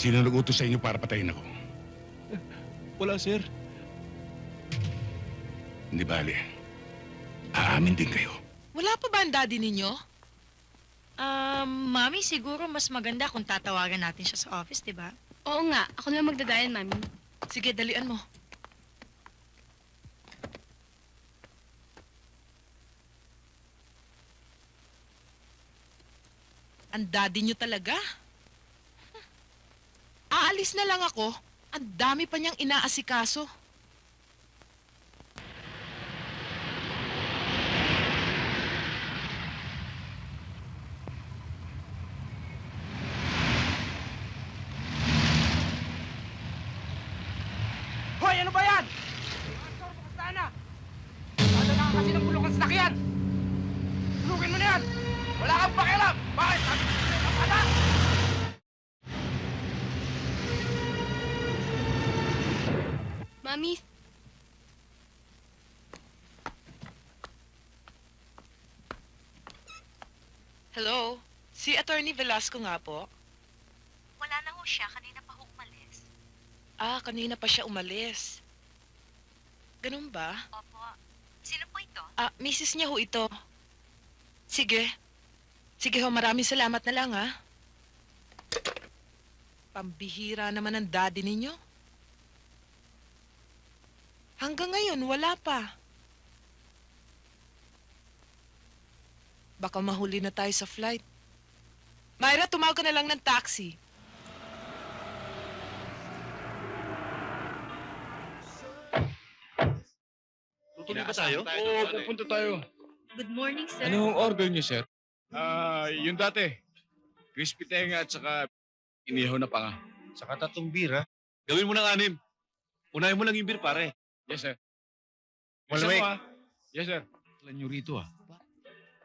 Sino nag-utos sa inyo para patayin ako? Wala, sir. Hindi bale. Aamin din kayo. Wala pa ba ang daddy ninyo? Um, Mami, siguro mas maganda kung tatawagan natin siya sa office, di ba? Oo nga, ako na lang magdadayan, Mami. Sige, dalian mo. Ang daddy nyo talaga. Aalis na lang ako. Ang dami pa niyang inaasikaso. Hoy, ano ba yan? Pastor, bukas na! Ka kasi ng bulok ang sasakyan! Tulugin mo na yan! Wala kang pakialam! Mami, Hello? Si Attorney Velasco nga po. Wala na ho siya. Kanina pa ho umalis. Ah, kanina pa siya umalis. Ganun ba? Opo. Sino po ito? Ah, misis niya ho ito. Sige. Sige ho, maraming salamat na lang, ha? Pambihira naman ang daddy ninyo. Hanggang ngayon, wala pa. Baka mahuli na tayo sa flight. Myra, tumawag ka na lang ng taxi. Tutuloy ba tayo? Oo, pupunta tayo. Good morning, sir. Anong order niyo, sir? Ah, yung dati. Crispy tenga at saka inihaw na panga. Saka tatlong bira. Gawin mo ng anim. Unahin mo lang yung beer, pare. Yes, sir. Mo, ah. Yes, sir. Alam nyo rito, ah.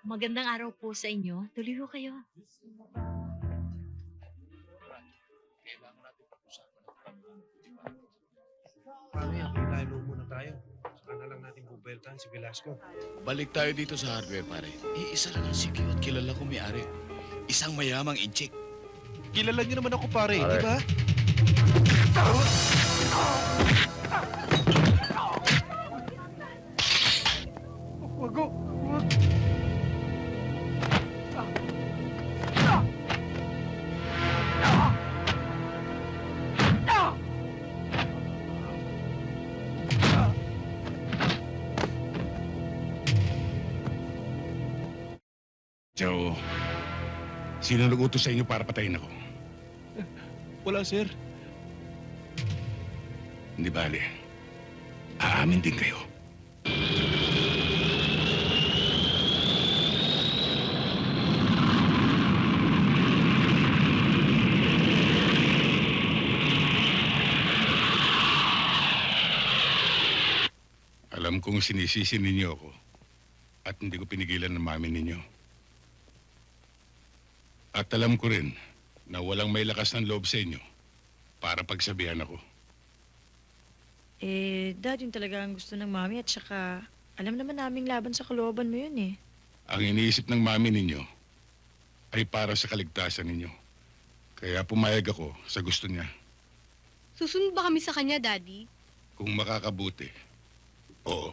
Magandang araw po sa inyo. Tuloy ho kayo. Paano yan? Kung tayo muna tayo. Saka na lang natin bubeltahan si Velasco. Balik tayo dito sa hardware, pare. Iisa lang ang CQ at kilala ko may-ari. Isang mayamang inchik. Kilala niyo naman ako, pare. Di ba? Joe, sino nag-utos sa inyo para patayin ako? Wala, sir. Hindi bale. Aamin din kayo. Alam kong sinisisi ninyo ako at hindi ko pinigilan ng mami ninyo. At alam ko rin na walang may lakas ng loob sa inyo para pagsabihan ako. Eh, dad, yun talaga ang gusto ng mami at saka alam naman naming laban sa kalooban mo yun eh. Ang iniisip ng mami ninyo ay para sa kaligtasan ninyo. Kaya pumayag ako sa gusto niya. susunod ba kami sa kanya, Daddy? Kung makakabuti, oo.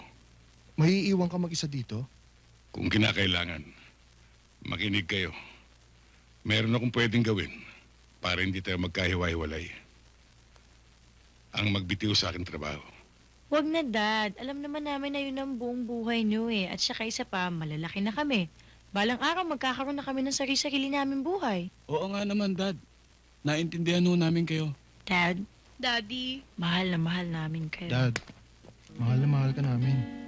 May iiwan ka mag-isa dito? Kung kinakailangan, makinig kayo. Meron akong pwedeng gawin para hindi tayo magkahiwa-hiwalay. Ang magbitiw sa akin trabaho. Wag na, dad. Alam naman namin na yun ang buong buhay niyo eh. At saka isa pa, malalaki na kami. Balang araw, magkakaroon na kami ng sarili-sarili namin buhay. Oo nga naman, Dad. Naintindihan ho namin kayo. Dad, Daddy, mahal na mahal namin kayo. Dad, mahal na mahal ka namin.